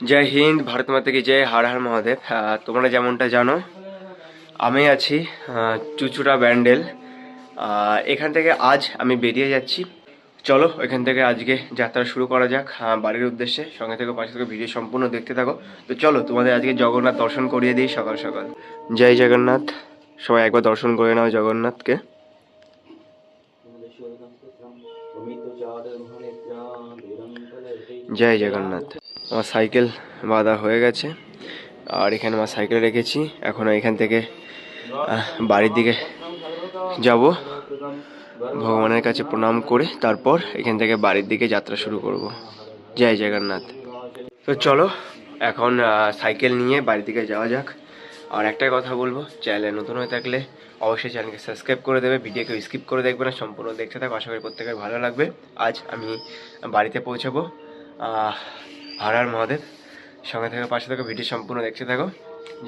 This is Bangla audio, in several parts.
জয় হিন্দ ভারত মাতা কি জয় হার হার মহাদেব। তোমরা যেমনটা জানো আমি আছি চুচুড়া ব্যান্ডেল। এখান থেকে আজ আমি বেরিয়ে যাচ্ছি। চলো এখান থেকে আজকে যাত্রা শুরু করা যাক। বাড়ির উদ্দেশ্যে সঙ্গে থেকে পাশে থেকে ভিডিও সম্পূর্ণ দেখতে থাকো। তো চলো তোমাদের আজকে জগন্নাথ দর্শন করিয়ে দিই সকাল সকাল। জয় জগন্নাথ। সবাই একবার দর্শন করে নাও জগন্নাথকে। জয় জগন্নাথ। আমার সাইকেল বাঁধা হয়ে গেছে। আর এখানে আমার সাইকেল রেখেছি। এখন এখান থেকে বাড়ির দিকে যাব। ভগবানের কাছে প্রণাম করে তারপর এখান থেকে বাড়ির দিকে যাত্রা শুরু করব। জয় জগন্নাথ। তো চলো, এখন সাইকেল নিয়ে বাড়ির দিকে যাওয়া যাক। আর একটাই কথা বলব, চ্যানেলে নতুন হয়ে থাকলে অবশ্যই চ্যানেলকে সাবস্ক্রাইব করে দেবে। ভিডিওকে স্কিপ করে দেখবে না, সম্পূর্ণ দেখতে থাকো। আশা করি প্রত্যেকের ভালো লাগবে। আজ আমি বাড়িতে পৌঁছাবো। হারার মহাদেব, সঙ্গে থেকে, পাশে থেকে, ভিডিও সম্পূর্ণ দেখতে থাকো।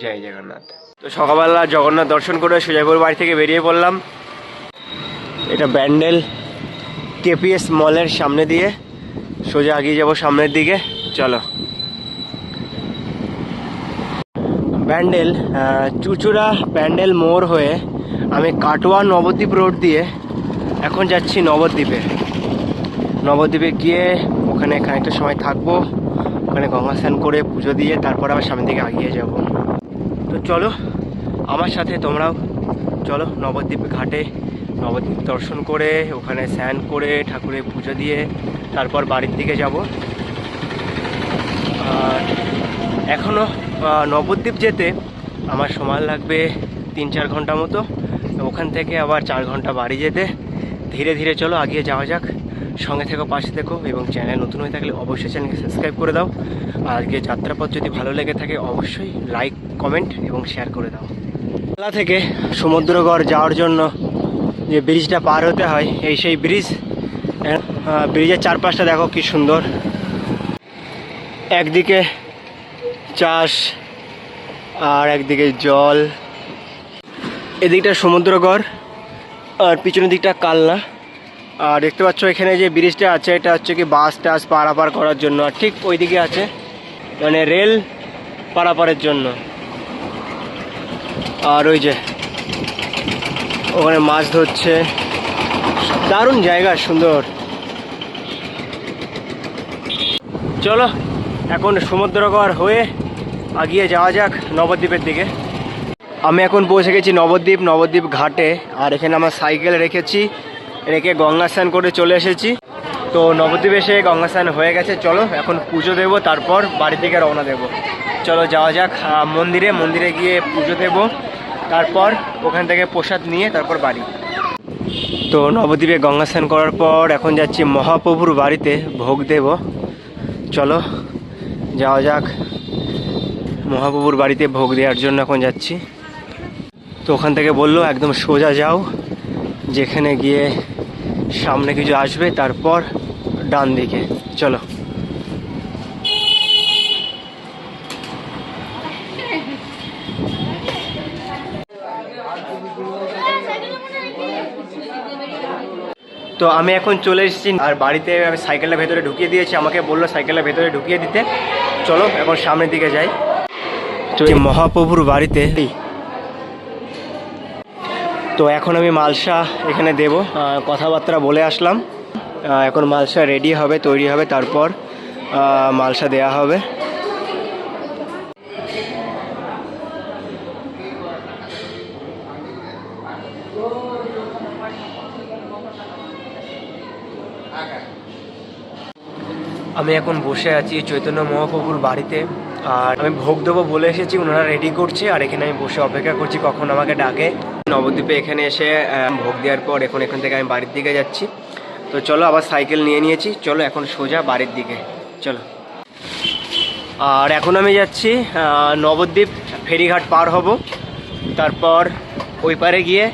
জয় জগন্নাথ। তো সকালবেলা জগন্নাথ দর্শন করে সুজাপুর বাড়ি থেকে বেরিয়ে পড়লাম। এটা ব্যান্ডেল কেপিএস মলের সামনে দিয়ে। সোজা এগিয়ে যাব সামনের দিকে। চলো। ব্যান্ডেল চুচুড়া ব্যান্ডেল মোড় হয়ে আমি কাটোয়া নবদ্বীপ রোড দিয়ে এখন যাচ্ছি নবদ্বীপে। নবদ্বীপে গিয়ে ওখানে খানিকটা সময় থাকব। ওখানে গঙ্গা স্নান করে পুজো দিয়ে তারপর আবার সামনের দিকে এগিয়ে যাব। তো চলো, আমার সাথে তোমরাও চলো নবদ্বীপ ঘাটে, নবদ্বীপ দর্শন করে, ওখানে স্নান করে, ঠাকুরের পুজো দিয়ে তারপর বাড়ির দিকে যাব। আর এখনও নবদ্বীপ যেতে আমার সময় লাগবে তিন চার ঘণ্টা মতো। ওখান থেকে আবার চার ঘণ্টা বাড়ি যেতে। ধীরে ধীরে চলো আগিয়ে যাওয়া যাক। সঙ্গে থেকো, পাশে থেকো এবং চ্যানেল নতুন হয়ে থাকলে অবশ্যই চ্যানেলকে সাবস্ক্রাইব করে দাও। আর আজকে যাত্রাপথ যদি ভালো লেগে থাকে, অবশ্যই লাইক কমেন্ট এবং শেয়ার করে দাও। মেলা থেকে সমুদ্রগড় যাওয়ার জন্য যে ব্রিজটা পার হতে হয়, এই সেই ব্রিজ। ব্রিজের চারপাশটা দেখো কি সুন্দর। একদিকে চাষ আর একদিকে জল। এদিকটা সমুদ্রগড় আর পিছনের দিকটা কালনা। দেখতে পাচ্ছ এখানে যে ব্রিজটা আছে, এটা হচ্ছে কি বাস টাস পারাপার করার জন্য। আর ঠিক ওইদিকে আছে মানে রেল পারাপারের জন্য। আর ওই যে, ওখানে মাছ ধরছে। দারুণ জায়গা, সুন্দর। চলো, এখন সমুদ্রকর হয়ে আগিয়ে যাওয়া যাক নবদ্বীপের দিকে। আমি এখন পৌঁছে গেছি নবদ্বীপ নবদ্বীপ ঘাটে। আর এখানে আমার সাইকেল রেখেছি। রেখে গঙ্গা স্নান করে চলে এসেছি। তো নবদ্বীপ এসে গঙ্গা স্নান হয়ে গেছে। চলো, এখন পুজো দেবো, তারপর বাড়ি থেকে রওনা দেব। চলো, যাওয়া যাক মন্দিরে মন্দিরে গিয়ে পুজো দেব। তারপর ওখান থেকে প্রসাদ নিয়ে তারপর বাড়ি। তো নবদ্বীপে গঙ্গা স্নান করার পর এখন যাচ্ছি মহাপ্রভুর বাড়িতে, ভোগ দেব। চলো, যাওয়া যাক, মহাপ্রভুর বাড়িতে ভোগ দেওয়ার জন্য এখন যাচ্ছি। তো ওখান থেকে বলল, একদম সোজা যাও, যেখানে গিয়ে সামনে কিছু আসবে, তারপর ডান দিকে। চলো। তো আমি এখন চলে এসেছি, আর বাড়িতে আমি সাইকেলটা ভেতরে ঢুকিয়ে দিয়েছি। আমাকে বলল সাইকেলটা ভেতরে ঢুকিয়ে দিতে। চলো, এখন সামনের দিকে যাই। তো এই মহাপ্রভুর বাড়িতে তো এখন আমি মালসা এখানে দেব। কথাবার্তা বলে আসলাম। এখন মালসা রেডি হবে, তৈরি হবে, তারপর মালসা দেয়া হবে। আমি এখন বসে আছি চৈতন্য মহাপ্রভুর বাড়িতে। আর আমি ভোগ দেবো বলে এসেছি ওনারা রেডি করছে, আর এখানে আমি বসে অপেক্ষা করছি কখন আমাকে ডাকে। নবদ্বীপে এখানে এসে ভোগ দেওয়ার পর এখন এখান থেকে আমি বাড়ির দিকে যাচ্ছি। তো চলো আবার সাইকেল নিয়ে নিয়েছি। চলো এখন সোজা বাড়ির দিকে। চলো। আর এখন আমি যাচ্ছি নবদ্বীপ ফেরিঘাট পার হব। তারপর ওই পারে গিয়ে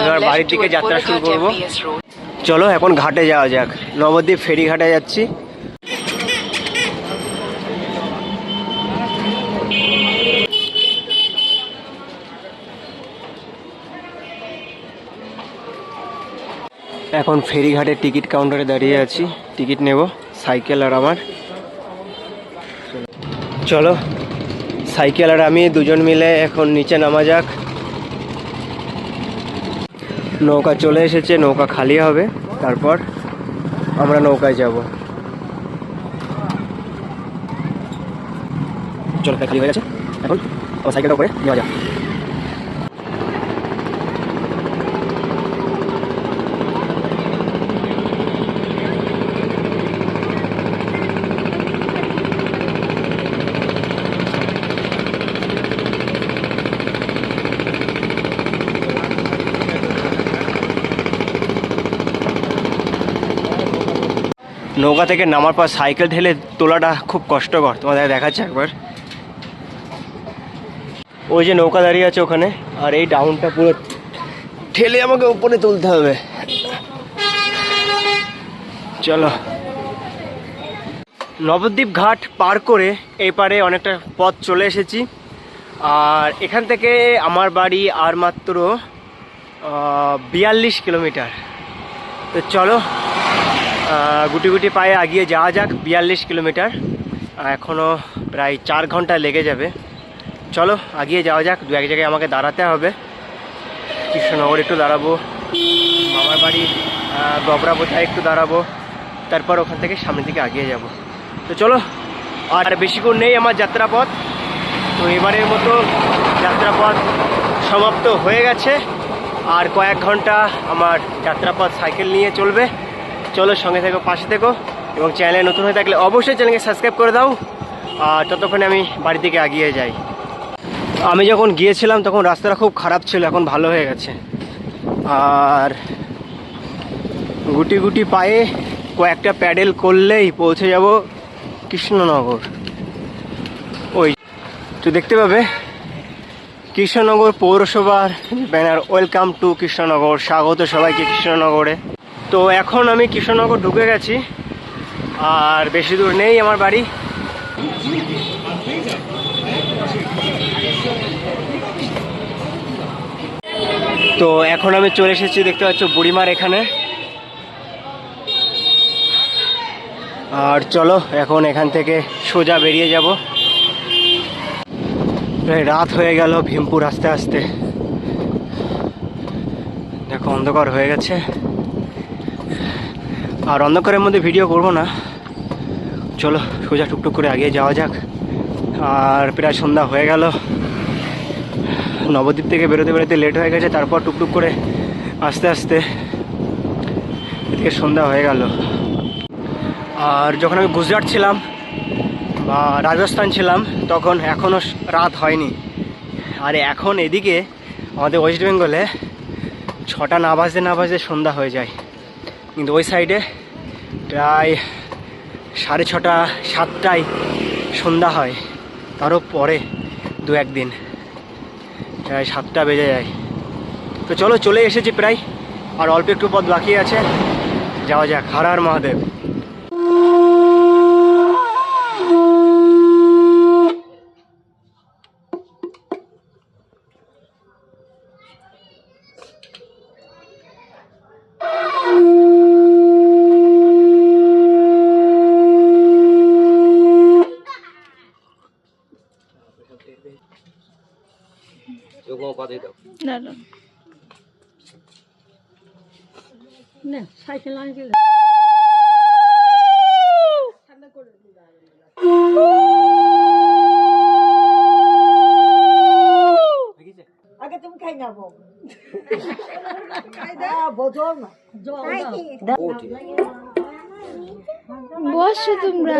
এবার বাড়ির দিকে যাত্রা শুরু করব। চলো এখন ঘাটে যাওয়া যাক। নবদ্বীপ ফেরিঘাটে যাচ্ছি। এখন ফেরিঘাটের টিকিট কাউন্টারে দাঁড়িয়ে আছি। টিকিট নেব, সাইকেল আর আমার। চলো, সাইকেল আর আমি দুজন মিলে এখন নিচে নামা যাক। নৌকা চলে এসেছে, নৌকা খালি হবে। তারপর আমরা নৌকায় যাব। চলো খালি হয়ে গেছে। এখন সাইকেলটা করে নেওয়া যাক। নৌকা থেকে নামার পর সাইকেল ঠেলে তোলাটা খুব কষ্টকর। তোমাদের দেখাচ্ছে একবার। ওই যে নৌকা দাঁড়িয়ে আছে ওখানে, আর এই ডাউনটা পুরো ঠেলে আমাকে উপরে তুলতে হবে। চলো। নবদ্বীপ ঘাট পার করে এই পারে অনেকটা পথ চলে এসেছি। আর এখান থেকে আমার বাড়ি আর মাত্র বিয়াল্লিশ কিলোমিটার। তো চলো গুটি গুটি পায়ে আগিয়ে যাওয়া যাক বিয়াল্লিশ কিলোমিটার। এখনও প্রায় চার ঘণ্টা লেগে যাবে। চলো আগিয়ে যাওয়া যাক দু এক জায়গায় আমাকে দাঁড়াতে হবে। কৃষ্ণনগর একটু দাঁড়াবো মামার বাড়ি আহ, গবরাবোথায় একটু দাঁড়াবো তারপর ওখান থেকে সামনের দিকে আগিয়ে যাব। তো চলো আর বেশিক্ষণ নেই আমার যাত্রাপথ। তো এবারের মতো যাত্রাপথ সমাপ্ত হয়ে গেছে। আর কয়েক ঘণ্টা আমার যাত্রাপথ সাইকেল নিয়ে চলবে। চলো সঙ্গে থেকো, পাশে থেকো এবং চ্যানেলে নতুন হয়ে থাকলে অবশ্যই চ্যানেলকে সাবস্ক্রাইব করে দাও। আর ততক্ষণে আমি বাড়ি থেকে এগিয়ে যাই। আমি যখন গিয়েছিলাম তখন রাস্তাটা খুব খারাপ ছিল, এখন ভালো হয়ে গেছে। আর গুটি গুটি পায়ে কয়েকটা প্যাডেল করলেই পৌঁছে যাব কৃষ্ণনগর। ওই তো দেখতে পাবে, কৃষ্ণনগর পৌরসভার ব্যানার। ওয়েলকাম টু কৃষ্ণনগর, স্বাগত সবাইকে কৃষ্ণনগরে। তো এখন আমি কৃষ্ণনগর ঢুকে গেছি, আর বেশি দূর নেই আমার বাড়ি। তো এখন আমি চলে এসেছি, দেখতে পাচ্ছ বুড়িমার এখানে। আর চলো, এখন এখান থেকে সোজা বেরিয়ে যাব। প্রায় রাত হয়ে গেল ভীমপুর আস্তে আস্তে। দেখো অন্ধকার হয়ে গেছে। আর অন্ধকারের মধ্যে ভিডিও করব না। চলো, সোজা টুকটুক করে আগিয়ে যাওয়া যাক। আর প্রায় সন্ধ্যা হয়ে গেল। নবদ্বীপ থেকে বেরোতে বেরোতে লেট হয়ে গেছে, তারপর টুকটুক করে আস্তে আস্তে এদিকে সন্ধ্যা হয়ে গেল। আর যখন আমি গুজরাট ছিলাম বা রাজস্থান ছিলাম, তখন এখনও রাত হয়নি। আর এখন এদিকে আমাদের ওয়েস্ট বেঙ্গলে ছটা না বাজতে না বাজতে সন্ধ্যা হয়ে যায়। কিন্তু ওই সাইডে প্রায় সাড়ে ছটা, সাতটায় সন্ধ্যা হয়। তারও পরে দু একদিন, প্রায় সাতটা বেজে যায়। তো চলো চলে এসেছি প্রায়, আর অল্প একটু পথ বাকি আছে। যাওয়া যাক হারার হার মহাদেব। না সাইকেল আগে তুমি খাই না বসো তোমরা।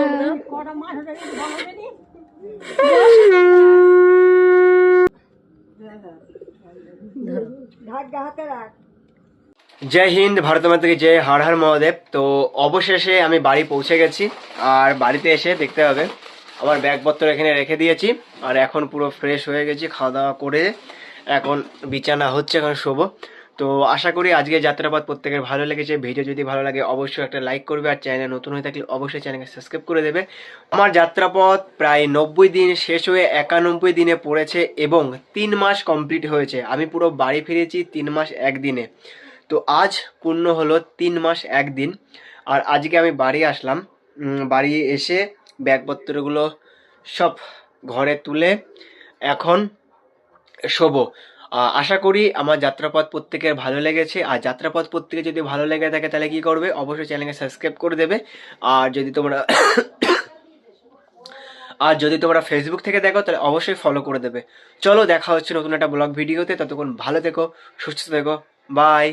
জয় হিন্দ, ভারত মাতাকে জয়, হার হার মহাদেব। তো অবশেষে আমি বাড়ি পৌঁছে গেছি, আর বাড়িতে এসে দেখতে হবে আমার ব্যাগপত্র এখানে রেখে দিয়েছি, আর এখন পুরো ফ্রেশ হয়ে গেছি, খাওয়া দাওয়া করে এখন বিছানা হচ্ছে, এখন শোবো। তো আশা করি আজকে যাত্রাপথ প্রত্যেকের ভালো লেগেছে। ভিডিও যদি ভালো লাগে, অবশ্যই একটা লাইক করবে আর চ্যানেল নতুন হয়ে থাকলে অবশ্যই চ্যানেলকে সাবস্ক্রাইব করে দেবে। আমার যাত্রাপথ প্রায় নব্বই দিন শেষ হয়ে একানব্বই দিনে পড়েছে এবং তিন মাস কমপ্লিট হয়েছে। আমি পুরো বাড়ি ফিরেছি তিন মাস একদিনে তো আজ পূর্ণ হলো তিন মাস একদিন আর আজকে আমি বাড়ি আসলাম। বাড়ি এসে ব্যাগপত্রগুলো সব ঘরে তুলে এখন শোবো। আশা করি আমার যাত্রাপথ প্রত্যেকের ভালো লেগেছে। আর যাত্রাপথ প্রত্যেকে যদি ভালো লেগে থাকে তাহলে কী করবে? অবশ্যই চ্যানেলকে সাবস্ক্রাইব করে দেবে। আর যদি তোমরা আর যদি তোমরা ফেসবুক থেকে দেখো, তাহলে অবশ্যই ফলো করে দেবে। চলো দেখা হচ্ছে নতুন একটা ব্লগ ভিডিওতে ততক্ষণ ভালো থেকো, সুস্থ থেকো। বাই